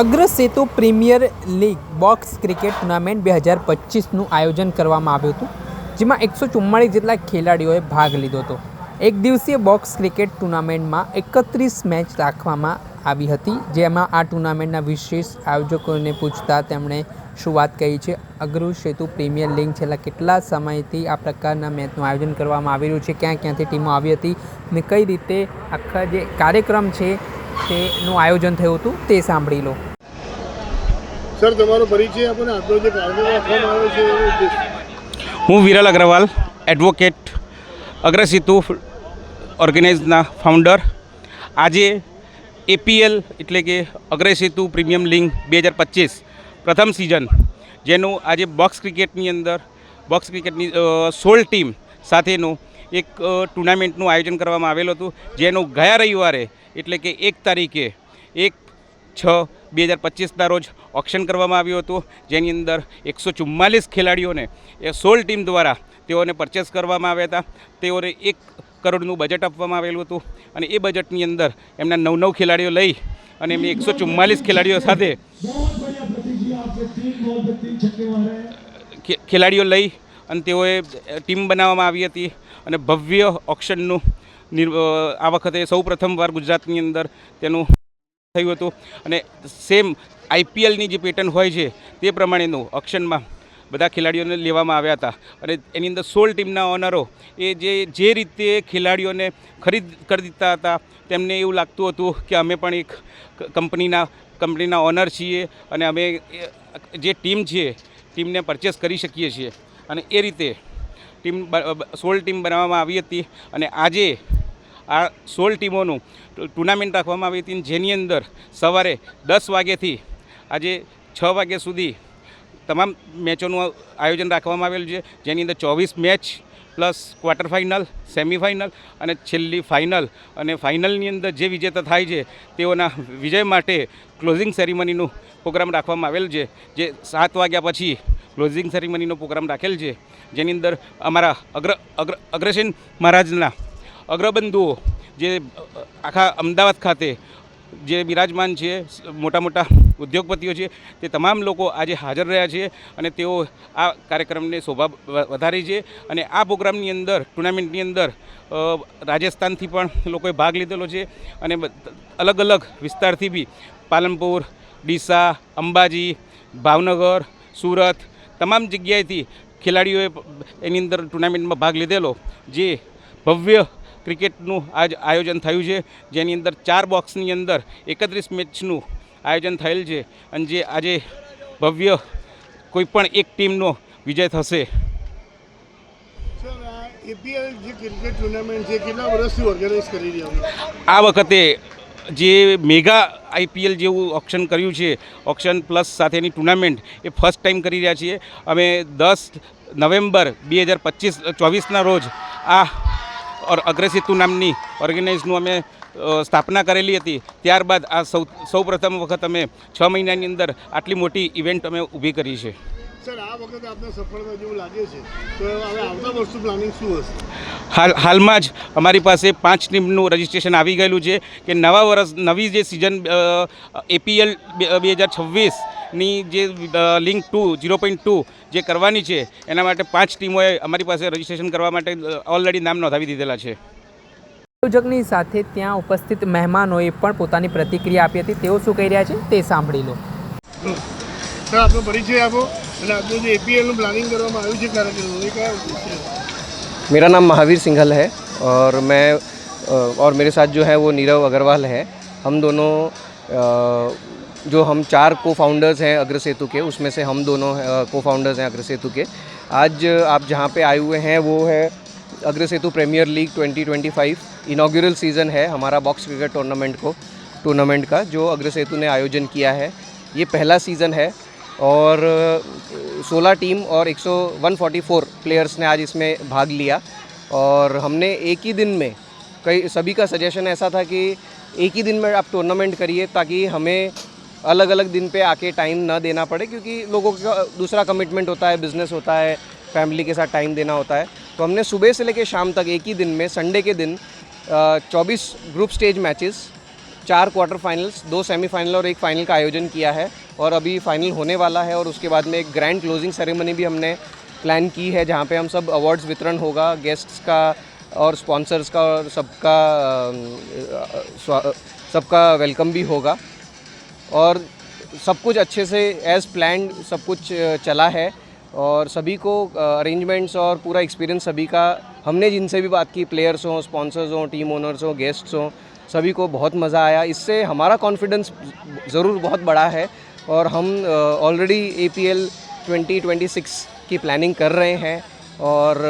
Agrasetu premier league box cricket tournament બે હજાર પચીસનું આયોજન કરવામાં આવ્યું હતું, જેમાં એકસો ચુમ્માળીસ જેટલા ખેલાડીઓએ ભાગ લીધો હતો. એક દિવસીય બોક્સ ક્રિકેટ ટુર્નામેન્ટમાં એકત્રીસ મેચ રાખવામાં આવી હતી, જેમાં આ ટુર્નામેન્ટના વિશેષ આયોજકોને પૂછતા તેમણે શું વાત કહી છે? અગ્રુ સેતુ પ્રીમિયર લીગ છેલ્લા કેટલા સમયથી આ પ્રકારના મેચનું આયોજન કરવામાં આવી રહ્યું છે? ક્યાં ક્યાંથી ટીમો આવી હતી ને કઈ રીતે આખા જે કાર્યક્રમ છે તેનું આયોજન થયું હતું તે સાંભળી લો. સર, તમારો પરિચય આપણને આપણો જે આવ્યો છે હું વિરલ અગ્રવાલ એડવોકેટ અગ્રસિતુ ઓર્ગેનાઇઝના ફાઉન્ડર આજે એપીએલ એટલે કે અગ્રસેતુ પ્રીમિયમ લીગ બે હજાર પચીસ પ્રથમ સિઝન જેનું આજે બોક્સ ક્રિકેટની અંદર બોક્સ ક્રિકેટની સોળ ટીમ સાથેનું એક ટુર્નામેન્ટનું આયોજન કરવામાં આવેલું હતું. જેનું ગયા રવિવારે, એટલે કે એક તારીખે એક છ બે હજાર પચીસના રોજ ઓક્શન કરવામાં આવ્યું હતું. જેની અંદર એકસો ચુમ્માલીસ ખેલાડીઓને એ સોલ ટીમ દ્વારા તેઓને પરચેસ કરવામાં આવ્યા હતા. તેઓને એક કરોડનું બજેટ આપવામાં આવેલું હતું અને એ બજેટની અંદર એમના નવ નવ ખેલાડીઓ લઈ અને એમની એકસો ચુમ્માલીસ ખેલાડીઓ સાથે ખેલાડીઓ લઈ અને તેઓએ ટીમ બનાવવામાં આવી હતી અને ભવ્ય ઓક્શનનું આ વખતે સૌ પ્રથમવાર ગુજરાતની અંદર તેનું થયું હતું. અને સેમ આઈપીએલની જે પેટર્ન હોય છે, તે પ્રમાણેનું ઓક્શનમાં બધા ખેલાડીઓને લેવામાં આવ્યા હતા. અને એની અંદર સોળ ટીમના ઓનરો એ જે જે રીતે ખેલાડીઓને ખરીદ, કરી દીધા હતા, તેમને એવું લાગતું હતું કે અમે પણ એક કંપનીના કંપનીના ઓનર છીએ અને અમે જે ટીમ છે ટીમને પરચેસ કરી શકીએ છીએ. અને એ રીતે ટીમ સોળ ટીમ બનાવવામાં આવી હતી. અને આજે આ સોળ ટીમોનું ટુર્નામેન્ટ રાખવામાં આવી હતી જેની અંદર સવારે દસ વાગ્યાથી આજે છ વાગ્યા સુધી તમામ મેચોનું આયોજન રાખવામાં આવેલું છે. જેની અંદર ચોવીસ match plus quarter final, semifinal અને છેલ્લી ફાઇનલ. અને ફાઇનલની અંદર જે વિજેતા થાય છે તેઓના વિજય માટે ક્લોઝિંગ સેરેમનીનું પ્રોગ્રામ રાખવામાં આવેલ છે. જે સાત વાગ્યા પછી ક્લોઝિંગ સેરેમનીનો પ્રોગ્રામ રાખેલ છે. જેની અંદર અમારા અગ્ર અગ્ર, અગ્રસેન મહારાજના અગ્રબંધુઓ જે આખા અમદાવાદ ખાતે જે બિરાજમાન છે, મોટા મોટા ઉદ્યોગપતિઓ છે, તે તમામ લોકો આજે હાજર રહ્યા છે અને તેઓ આ કાર્યક્રમને શોભા વધારી છે અને આ પ્રોગ્રામની અંદર, ટુર્નામેન્ટની અંદર રાજસ્થાનથી પણ લોકોએ ભાગ લીધેલો છે અને અલગ અલગ વિસ્તારથી બી પાલનપુર, ડીસા, અંબાજી, ભાવનગર, સુરત તમામ જગ્યાએથી ખેલાડીઓએ એની અંદર ટુર્નામેન્ટમાં ભાગ લીધેલો જે ભવ્ય ક્રિકેટનું આજ આયોજન થયું છે. જેની અંદર ચાર બોક્સની અંદર એકત્રીસ મેચનું આયોજન થયેલ છે. અને જે આજે ભવ્ય કોઈપણ એક ટીમનો વિજય થશે. આ એપીએલ જે ક્રિકેટ ટુર્નામેન્ટ છે કેટલા વર્ષથી ઓર્ગેનાઇઝ કરી રહ્યા આ વખતે જે મેગા આઈપીએલ જેવું ઓપ્શન કર્યું છે ઓપ્શન પ્લસ સાથેની ટુર્નામેન્ટ એ ફર્સ્ટ ટાઈમ કરી રહ્યા છીએ. અમે દસ નવેમ્બર બે હજાર પચીસ ચોવીસના રોજ આ અગ્રસેતુ નામની ઓર્ગેનાઇઝનું અમે સ્થાપના કરેલી હતી. ત્યારબાદ આ સૌ સૌ પ્રથમ વખત અમે છ મહિનાની અંદર આટલી મોટી ઇવેન્ટ અમે ઊભી કરી છે. સર આ વખતે આપને સફળતા જેવું લાગે છે? તો હવે આવતા વર્ષનું પ્લાનિંગ શું હશે? હાલ હાલમાં જ અમારી પાસે પાંચ ટીમનું રજિસ્ટ્રેશન આવી ગયેલું છે કે નવા વર્ષ નવી જે સિઝન એપીએલ બે હજાર છવ્વીસની જે link two zero point two જે કરવાની છે એના માટે પાંચ ટીમોએ અમારી પાસે રજિસ્ટ્રેશન કરવા માટે ઓલરેડી નામ નોંધાવી દીધેલા છે આયોજકની સાથે ત્યાં ઉપસ્થિત મહેમાનોએ પણ પોતાની પ્રતિક્રિયા આપી હતી તેઓ શું કહી રહ્યા છે તે સાંભળી લો સર આપનો પરિચય આપો અને આપણું જે એપીએલનું પ્લાનિંગ કરવામાં આવ્યું છે કાર્યક્રમનું એ કયા ઉદ્દેશ્ય છે? मेरा नाम महावीर सिंघल है और मैं अ, और मेरे साथ जो है वो नीरव अग्रवाल है हम दोनों अ, जो हम चार को फाउंडर्स हैं अग्र सेतु के, उसमें से हम दोनों को फाउंडर्स हैं अग्र सेतु के। आज आप जहाँ पे आए हुए हैं वो है Agrasetu premier league 2025 inaugural season है हमारा बॉक्स क्रिकेट टूर्नामेंट को, टूर्नामेंट का, जो अग्र सेतु ने आयोजन किया है। ये पहला सीज़न है और 16 टीम और 100 144 प्लेयर्स ने आज इसमें भाग लिया। और हमने एक ही दिन में, कई, सभी का सजेशन ऐसा था कि एक ही दिन में आप टूर्नामेंट करिए ताकि हमें अलग अलग दिन पे आके टाइम ना देना पड़े क्योंकि लोगों का दूसरा कमिटमेंट होता है बिज़नेस होता है फैमिली के साथ टाइम देना होता है। तो हमने सुबह से लेकर शाम तक एक ही दिन में संडे के दिन चौबीस ग्रुप स्टेज मैचेस चार क्वार्टर फाइनल्स दो सेमीफाइनल और एक फाइनल का आयोजन किया है और अभी फाइनल होने वाला है और उसके बाद में एक ग्रैंड क्लोजिंग सेरेमनी भी हमने प्लान की है, जहाँ पे हम सब अवार्ड्स वितरण होगा गेस्ट्स का और स्पॉन्सर्स का और सबका सबका वेलकम भी होगा। और सब कुछ अच्छे से एज़ प्लान सब कुछ चला है। और सभी को अरेंजमेंट्स और पूरा एक्सपीरियंस सभी का, हमने जिनसे भी बात की प्लेयर्स हों स्पॉन्सर्स हों टीम ओनर्स हों गेस्ट्स हों, सभी को बहुत मज़ा आया। इससे हमारा कॉन्फिडेंस ज़रूर बहुत बड़ा है और हम already A P L twenty twenty six की प्लानिंग कर रहे हैं। और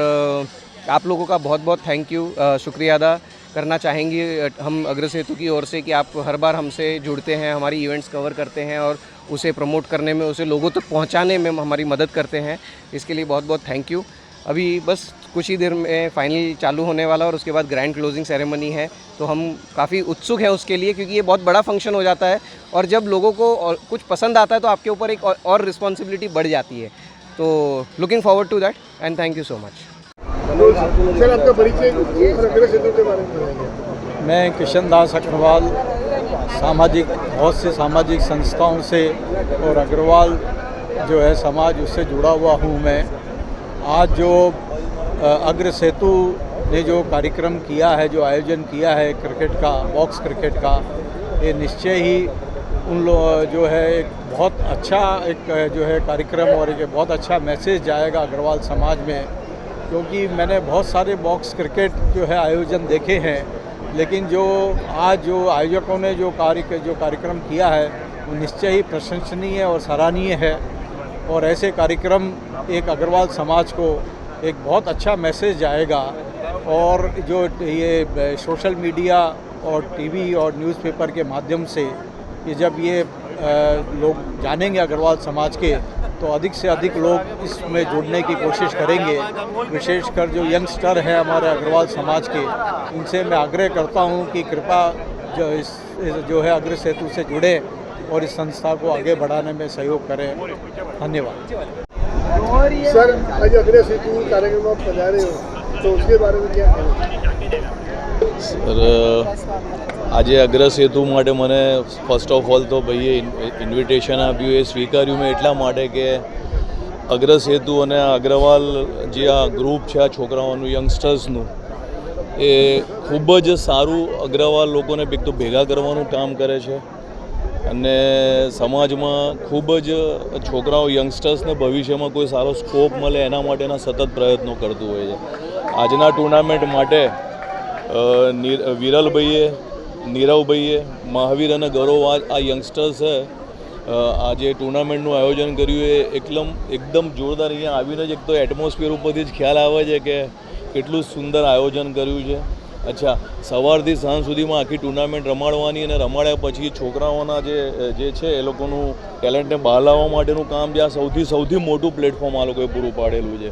आप लोगों का बहुत बहुत थैंक यू शुक्रिया अदा। करना चाहेंगे, हम अग्र सेतु की ओर से कि आप हर बार हमसे जुड़ते हैं, हमारी इवेंट्स कवर करते हैं और उसे प्रमोट करने में, उसे लोगों तक तो पहुँचाने में हमारी मदद करते हैं। इसके लिए बहुत बहुत थैंक यू अभी बस कुछ ही देर में फाइनल चालू होने वाला और उसके बाद ग्रैंड क्लोजिंग सेरेमनी है तो हम काफ़ी उत्सुक हैं उसके लिए क्योंकि ये बहुत बड़ा फ़ंक्शन हो जाता है और जब लोगों को और कुछ पसंद आता है तो आपके ऊपर एक और- रिस्पॉन्सिबिलिटी बढ़ जाती है। तो looking forward to that and thank you so much sir, आपका परिचय में किशन दास अग्रवाल, सामाजिक, बहुत से सामाजिक संस्थाओं से और अग्रवाल जो है समाज उससे जुड़ा हुआ हूँ मैं। आज जो अग्र सेतु ने जो कार्यक्रम किया है, जो आयोजन किया है, क्रिकेट का, बॉक्स क्रिकेट का, ये निश्चय ही उन लोग जो है एक बहुत अच्छा एक, जो है कार्यक्रम और एक बहुत अच्छा मैसेज जाएगा अग्रवाल समाज में। क्योंकि मैंने बहुत सारे बॉक्स क्रिकेट जो है आयोजन देखे हैं, लेकिन जो आज जो आयोजकों ने जो कार्य, जो कार्यक्रम किया है, वो निश्चय ही प्रशंसनीय और सराहनीय है। और ऐसे कार्यक्रम एक अग्रवाल समाज को एक बहुत अच्छा मैसेज जाएगा। और जो ये सोशल मीडिया और टीवी और न्यूज़पेपर के माध्यम से कि जब ये लोग जानेंगे अग्रवाल समाज के तो अधिक से अधिक लोग इसमें जुड़ने की कोशिश करेंगे। विशेषकर जो यंगस्टर हैं हमारे अग्रवाल समाज के उनसे मैं आग्रह करता हूँ कि कृपा जो इस जो है अग्र सेतु से जुड़े और इस संस्था को आगे बढ़ाने में सहयोग करें। धन्यवाद। सर आज अग्र सेतु कार्यक्रम में आप पधारे हो तो उसके बारे में क्या સર આજે અગ્રસેતુ માટે મને ફર્સ્ટ ઓફ ઓલ તો ભાઈએ ઇન્વિટેશન આપ્યું, એ સ્વીકાર્યું મેં એટલા માટે કે અગ્રસેતુ અને અગ્રવાલ જે આ ગ્રુપ છે, આ છોકરાઓનું યંગસ્ટર્સનું એ ખૂબ જ સારું અગ્રવાલ લોકોને એક તો ભેગા કરવાનું કામ કરે છે અને સમાજમાં ખૂબ જ છોકરાઓ યંગસ્ટર્સને ભવિષ્યમાં કોઈ સારો સ્કોપ મળે એના માટેના સતત પ્રયત્નો કરતું હોય છે. આજના ટુર્નામેન્ટ માટે વિરલભાઈએ નીરવભાઈએ મહાવીર અને ગૌરવ આ યંગસ્ટર્સ છે. આ જે ટુર્નામેન્ટનું આયોજન કર્યું એ એકદમ એકદમ જોરદાર અહીંયા આવીને જ એક તો એટમોસ્ફિયર ઉપરથી જ ખ્યાલ આવે છે કે કેટલું સુંદર આયોજન કર્યું છે. અચ્છા, સવારથી સાંજ સુધીમાં આખી ટુર્નામેન્ટ રમાડવાની અને રમાડ્યા પછી છોકરાઓના જે જે છે એ લોકોનું ટેલેન્ટને બહાર લાવવા માટેનું કામ જે આ સૌથી સૌથી મોટું પ્લેટફોર્મ આ લોકોએ પૂરું પાડેલું છે.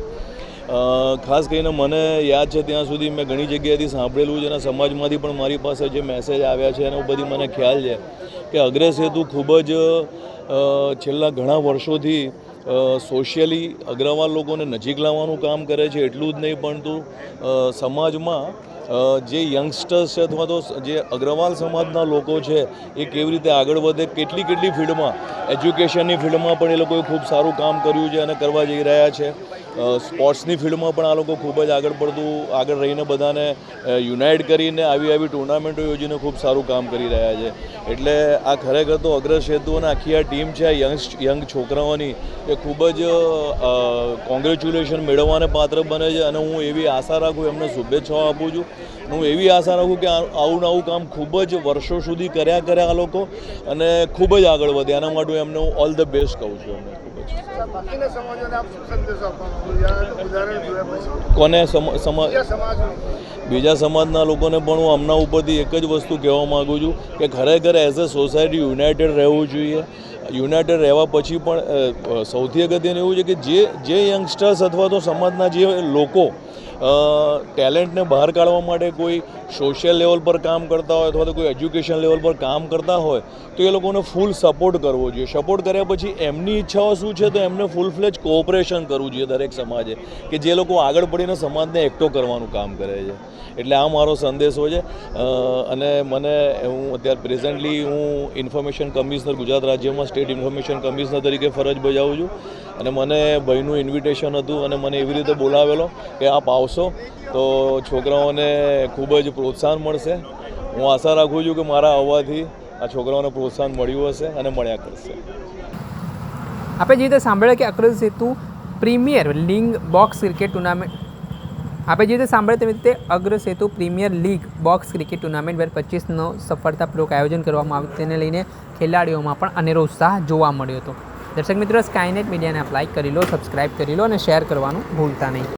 ખાસ કરીને મને યાદ છે ત્યાં સુધી મેં ઘણી જગ્યાએથી સાંભળેલું છે અને સમાજમાંથી પણ મારી પાસે જે મેસેજ આવ્યા છે એનો બધી મને ખ્યાલ છે કે અગ્રસેતુ ખૂબ જ છેલ્લા ઘણા વર્ષોથી સોશિયલી અગ્રવાલ લોકોને નજીક લાવવાનું કામ કરે છે, એટલું જ નહીં પરંતુ સમાજમાં જે યંગસ્ટર્સ છે અથવા તો જે અગ્રવાલ સમાજના લોકો છે, એ કેવી રીતે આગળ વધે, કેટલી કેટલી ફિલ્ડમાં, એજ્યુકેશનની ફિલ્ડમાં પણ એ લોકોએ ખૂબ સારું કામ કર્યું છે અને કરવા જઈ રહ્યા છે. સ્પોર્ટ્સની ફિલ્ડમાં પણ આ લોકો ખૂબ જ આગળ પડતું, આગળ રહીને બધાને યુનાઇટ કરીને આવી આવી ટુર્નામેન્ટો યોજીને ખૂબ સારું કામ કરી રહ્યા છે. એટલે આ ખરેખર તો અગ્ર સેતુ અને આખી આ ટીમ છે, આ યંગ યંગ છોકરાઓની, એ ખૂબ જ કોંગ્રેચ્યુલેશન મેળવવાને પાત્ર બને છે અને હું એવી આશા રાખું, એમને શુભેચ્છાઓ આપું છું. હું એવી આશા રાખું કે આવું ને આવું કામ ખૂબ જ વર્ષો સુધી કર્યા કર્યા આ લોકો અને ખૂબ જ આગળ વધે. એના માટે એમને હું ઓલ ધ બેસ્ટ કહું છું એમને ખૂબ જ. કોને? સમ- બીજા સમાજના. લોકોને પણ હું હમણાં ઉપરથી એક જ વસ્તુ કહેવા માગું છું કે ખરેખર એઝ અ સોસાયટી યુનાઇટેડ રહેવું જોઈએ. યુનાઇટેડ રહેવા પછી પણ સૌથી અગત્યનું એવું છે કે જે જે યંગસ્ટર્સ અથવા તો સમાજના જે લોકો ટેલેન્ટને બહાર કાઢવા માટે કોઈ સોશિયલ લેવલ પર કામ કરતા હોય અથવા તો કોઈ એજ્યુકેશન લેવલ પર કામ કરતા હોય, તો એ લોકોને ફૂલ સપોર્ટ કરવો જોઈએ. સપોર્ટ કર્યા પછી એમની ઈચ્છાઓ શું છે તો એમને ફૂલ ફ્લેજ કોઓપરેશન કરવું જોઈએ દરેક સમાજે, કે જે લોકો આગળ પડીને સમાજને એકઠો કરવાનું કામ કરે છે. એટલે આ મારો સંદેશો છે. અને મને, હું અત્યારે પ્રેઝન્ટલી હું ઇન્ફોર્મેશન કમિશનર ગુજરાત રાજ્યમાં સ્ટેટ ઇન્ફોર્મેશન કમિશનર તરીકે ફરજ બજાવું છું. અને મને ભાઈનું ઇન્વિટેશન હતું અને મને એવી રીતે બોલાવેલો કે આપ આવશો તો છોકરાઓને ખૂબ જ પ્રોત્સાહન મળશે. હું આશા રાખું છું કે મારા આવવાથી આ છોકરાઓને પ્રોત્સાહન મળ્યું હશે અને મળ્યા કરશે. આપણે જે રીતે સાંભળ્યા કે Agrasetu premier league box cricket tournament આપણે જે રીતે સાંભળ્યું તેવી રીતે Agrasetu premier league box cricket tournament બે હજાર પચીસનો સફળતાપૂર્વક આયોજન કરવામાં આવ્યું. તેને લઈને ખેલાડીઓમાં પણ અનેરો ઉત્સાહ જોવા મળ્યો હતો. દર્શક મિત્રો સ્કાયનેટ મીડિયાને આપ લાઇક કરી લો સબસ્ક્રાઇબ કરી લો અને શેર કરવાનું ભૂલતા નહીં.